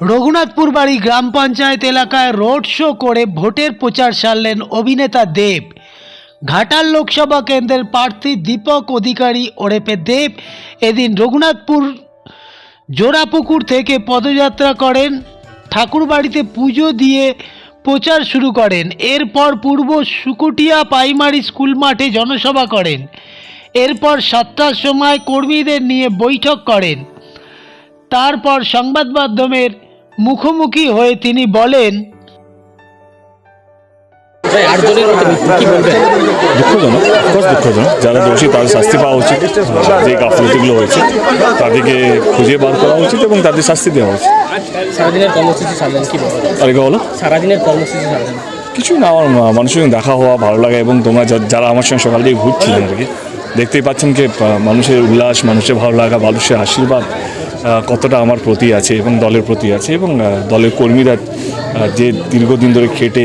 রঘুনাথপুর বাড়ি গ্রাম পঞ্চায়েত এলাকায় road show করে ভোটের প্রচার সারলেন অভিনেতা দেব। ঘাটাল লোকসভা কেন্দ্রের প্রার্থী দীপক অধিকারী ওরেপে দেব এদিন রঘুনাথপুর জোড়াপুকুর থেকে পদযাত্রা করেন, ঠাকুরবাড়িতে পুজো দিয়ে প্রচার শুরু করেন। এরপর পূর্ব সুকুটিয়া প্রাইমারি স্কুল মাঠে জনসভা করেন। এরপর সাতটার সময় কর্মীদের নিয়ে বৈঠক করেন। তারপর সংবাদ মাধ্যমের মুখোমুখি হয়ে তিনি বলেন দুঃখজনক অফকোর্স দুঃখজনক। যারা দোষী তাদের শাস্তি পাওয়া উচিত। যে গাফলতিগুলো হয়েছে তাদেরকে খুঁজে বার করা উচিত এবং তাদের শাস্তি দেওয়া উচিত। সারাদিনের কর্মসূচি সারলেন কি বলবেন? বলো? সারাদিনের কর্মসূচি সারলেন কিছু না আমার মানুষের সঙ্গে দেখা হওয়া ভালো লাগে এবং তোমরা যারা আমার সঙ্গে সকাল থেকে ঘুরছিলেন আর কি দেখতেই পাচ্ছেন কি মানুষের উল্লাস মানুষের ভালো লাগা মানুষের আশীর্বাদ। কতটা আমার প্রতি আছে এবং দলের প্রতি আছে এবং দলের কর্মীরা যে দীর্ঘদিন ধরে খেটে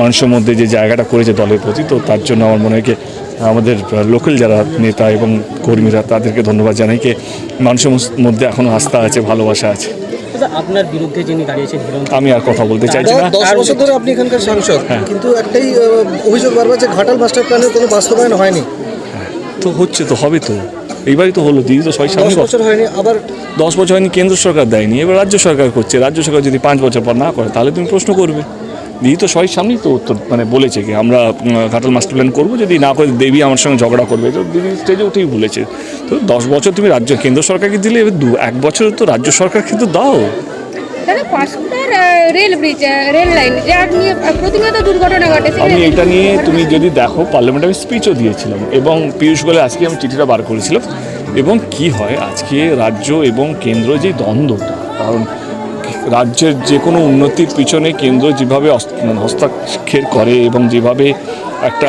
মানুষের মধ্যে যে জায়গাটা করেছে দলের প্রতি তো তার জন্য আমার মনে হয় কি আমাদের লোকাল যারা নেতা এবং কর্মীরা তাদেরকে ধন্যবাদ জানাই কি মানুষের মধ্যে এখনও আস্থা আছে ভালোবাসা আছে। আপনার বিরুদ্ধে যিনি দাঁড়িয়েছেন আমি আর কথা বলতে চাইছি না। দশ বছর ধরে আপনি এখানকার সাংসদ কিন্তু একটাই অভিযোগ বারবার যে ঘাটাল মাস্টার প্ল্যানের কোনো বাস্তবায়ন হয়নি। তো হচ্ছে তো হবে তো। এইবারই তো হলো দিদি তো ছয় সাত বছর হয়নি আবার দশ বছর হয়নি কেন্দ্র সরকার দেয়নি। এবার রাজ্য সরকার করছে রাজ্য সরকার যদি পাঁচ বছর পর না করে তাহলে তুমি প্রশ্ন করবে। দিদি তো সবাই সামনেই তো উত্তর মানে বলেছে কি আমরা ঘাটাল মাস্টার প্ল্যান করব যদি না করে দেবী আমার সঙ্গে ঝগড়া করবে। তো দিদি স্টেজে উঠেই বলেছে। তো দশ বছর তুমি রাজ্য কেন্দ্র সরকারকে দিলে এবার দু এক বছর তো রাজ্য সরকার কিন্তু দাও। দাদা পাঁশকুড়ার রেল ব্রিজ রেল লাইন যার নিয়ে প্রতিনিয়ত দুর্ঘটনা ঘটে আমি এটা নিয়ে তুমি যদি দেখো পার্লামেন্টে আমি স্পিচও দিয়েছিলাম এবং পীয়ূষ গোয়েল আজকে আমি চিঠিটা বার করেছিলাম। এবং কি হয় আজকে রাজ্য এবং কেন্দ্র যে দ্বন্দ্বটা কারণ রাজ্যের যে কোনো উন্নতির পিছনে কেন্দ্র যেভাবে মানে হস্তক্ষেপ করে এবং যেভাবে একটা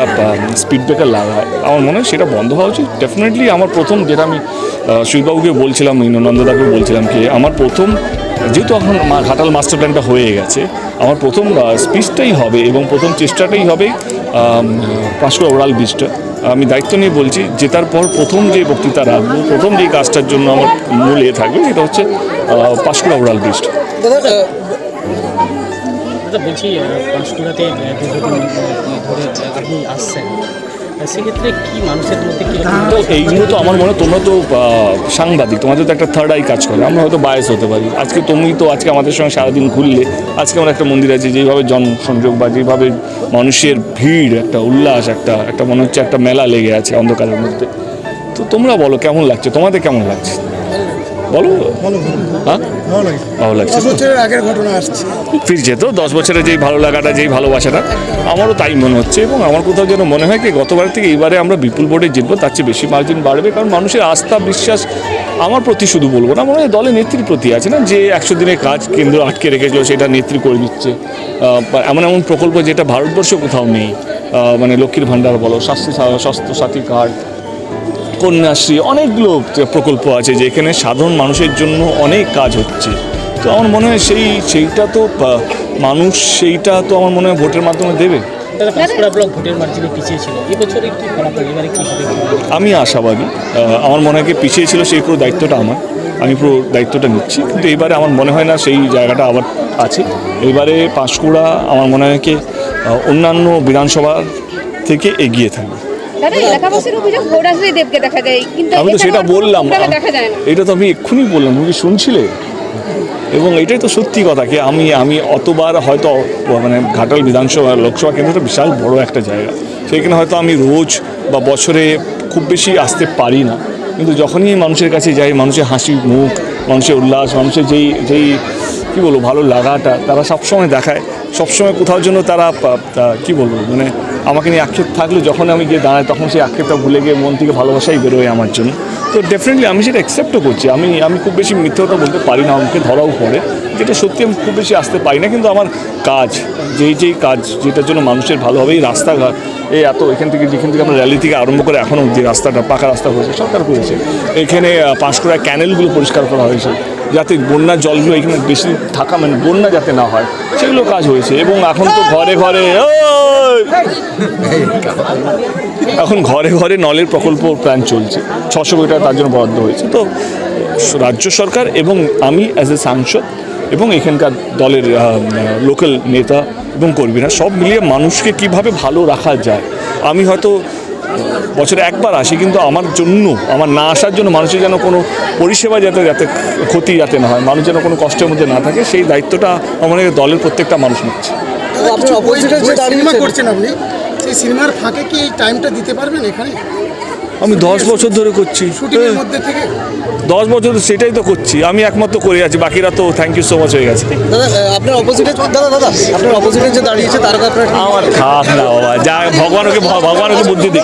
স্পিড ব্রেকার লাগায় আমার মনে হয় সেটা বন্ধ হওয়া উচিত। ডেফিনেটলি আমার প্রথম যেটা আমি সুইবাবুকে বলছিলাম নন্দদাকে বলছিলাম কি আমার প্রথম যেহেতু এখন মা- ঘাটাল মাস্টার প্ল্যানটা হয়ে গেছে আমার প্রথম স্পিচটাই হবে এবং প্রথম চেষ্টাটাই হবে পাঁশকুড়া ওরাল বীজটা। আমি দায়িত্ব নিয়ে বলছি জেতার পর প্রথম যে বক্তৃতা রাখব প্রথম যে কাজটার জন্য আমার মূল এ থাকবে সেটা হচ্ছে পাঁশকুড়া ওরাল বীজটা বলছি পাঁশকুড়াতে আপনি আসছেন। সেক্ষেত্রে কি মানুষের মধ্যে কি তো এইগুলো তো আমার মনে হয় তোমরা তো সাংবাদিক, তোমাদের তো একটা থার্ড আই কাজ করে। আমরা হয়তো বায়াস হতে পারি। আজকে তুমি তো আজকে আমাদের সঙ্গে সারাদিন ঘুরলে, আজকে আমার একটা মন্দির আছে, যেভাবে জনসংযোগ বা যেভাবে মানুষের ভিড়, একটা উল্লাস, একটা একটা মনে হচ্ছে একটা মেলা লেগে আছে অন্ধকারের মধ্যে। তো তোমরা বলো, কেমন লাগছে? তোমাদের কেমন লাগছে? বলো। হ্যাঁ? ভালো লাগছে। দশ বছরের আগের ঘটনা আসছে। ফিরছে তো দশ বছরের যেই ভালো লাগাটা যেই ভালোবাসাটা আমারও তাই মনে হচ্ছে এবং আমার কোথাও যেন মনে হয় কি গতবার থেকে এইবারে আমরা বিপুল ভোটে জিতবো তার চেয়ে বেশি মার্জিন বাড়বে কারণ মানুষের আস্থা বিশ্বাস আমার প্রতি শুধু বলব না মনে হয় দলের নেত্রীর প্রতি আছে না যে একশো দিনের কাজ কেন্দ্র আটকে রেখেছিল সেটা নেত্রী করে দিচ্ছে। এমন এমন প্রকল্প যেটা ভারতবর্ষে কোথাও নেই। মানে লক্ষ্মীর ভাণ্ডার বলো স্বাস্থ্য স্বাস্থ্য সাথী কার্ড কন্যাশ্রী অনেকগুলো প্রকল্প আছে যেখানে সাধারণ মানুষের জন্য অনেক কাজ হচ্ছে। তো আমার মনে হয় সেই সেইটা তো মানুষ সেইটা তো আমার মনে হয় ভোটের মাধ্যমে দেবে? আমি আশাবাদী। আমার মনে হয় পিছিয়ে ছিল সেই পুরো দায়িত্বটা আমার। আমি পুরো দায়িত্বটা নিচ্ছি। কিন্তু এবারে আমার মনে হয় না সেই জায়গাটা আবার আছে। এবারে পাঁশকুড়া আমার মনে হয় কি অন্যান্য বিধানসভার থেকে এগিয়ে থাকবে। দাদা এলাকাবাসীর অভিযোগ ভোটাশ্রী দেবকে দেখা যায় কিন্তু আমি তো সেটা বললাম। দেখা যায় না। এটা তো আমি এক্ষুনি বললাম তুমি কি শুনছিলে? এবং এটাই তো সত্যি কথা কি আমি আমি অতবার হয়তো মানে ঘাটাল বিধানসভা লোকসভা কেন্দ্রটা বিশাল বড় একটা জায়গা। সেখানে হয়তো আমি রোজ বা বছরে খুব বেশি আসতে পারি না। কিন্তু যখনই মানুষের কাছে যাই মানুষের হাসি মুখ মানুষের উল্লাস মানুষের যেই যেই কী বলব ভালো লাগাটা তারা সবসময় দেখায়। সবসময় কোথাও জন্য তারা কী বলব মানে আমাকে নিয়ে আক্ষেপ থাকলে, যখন আমি গিয়ে দাঁড়াই, তখন সেই আক্ষেপটা ভুলে গিয়ে মন থেকে ভালোবাসাই বেরোয় আমার জন্য। তো ডেফিনেটলি আমি সেটা অ্যাকসেপ্টও করছি। আমি আমি খুব বেশি মিথ্যতা বলতে পারি না, আমাকে ধরাও পড়ে। যেটা সত্যি আমি খুব বেশি আসতে পারি না, কিন্তু আমার কাজ, যেই যেই কাজ, যেটার জন্য মানুষের ভালো হবে এই রাস্তাঘাট এই এত এখান থেকে যেখান থেকে আমরা র্যালি থেকে আরম্ভ করে এখনও যে রাস্তাটা পাকা রাস্তা হয়েছে সরকার করেছে। এখানে আহ, পাঁশকুড়ায় ক্যানেলগুলো পরিষ্কার করা হয়েছে যাতে বন্যার জলগুলো এখানে বেশি থাকা মানে বন্যা যাতে না হয় সেগুলো কাজ হয়েছে। এবং এখন তো ঘরে ঘরে এখন ঘরে ঘরে নলের প্রকল্প প্ল্যান চলছে। ছশো কোটি টাকা তার জন্য বরাদ্দ হয়েছে। তো রাজ্য সরকার এবং আমি অ্যাজ এ সাংসদ এবং এখানকার দলের লোকাল নেতা এবং কর্মীরা সব মিলিয়ে মানুষকে কীভাবে ভালো রাখা যায়। আমি হয়তো বছরে একবার আসি কিন্তু আমার জন্য আমার না আসার জন্য মানুষের যেন কোনো পরিষেবা যাতে যাতে ক্ষতি যাতে না হয় মানুষ যেন কোনো কষ্টের মধ্যে না থাকে সেই দায়িত্বটা আমাদের দলের প্রত্যেকটা মানুষ নিচ্ছে। আপনি অপোজিটে যে সিনেমা দাঁড়িয়েছেন করছেন আপনি সেই সিনেমার ফাঁকে কি এই টাইমটা দিতে পারবেন এখানে? আমি দশ বছর ধরে করছি। থেকে? দশ বছর সেটাই তো করছি। আমি একমাত্র করে আছি বাকিরা তো থ্যাংক ইউ সো মাচ হয়ে গেছে। দাদা আপনার অপোজিটে দাদা দাদা আপনার অপোজিটে যে দাঁড়িয়েছে তার আপনার কি- আমার খাস না বাবা। যা ভগবান ওকে ভগবান ওকে বুদ্ধি দিক।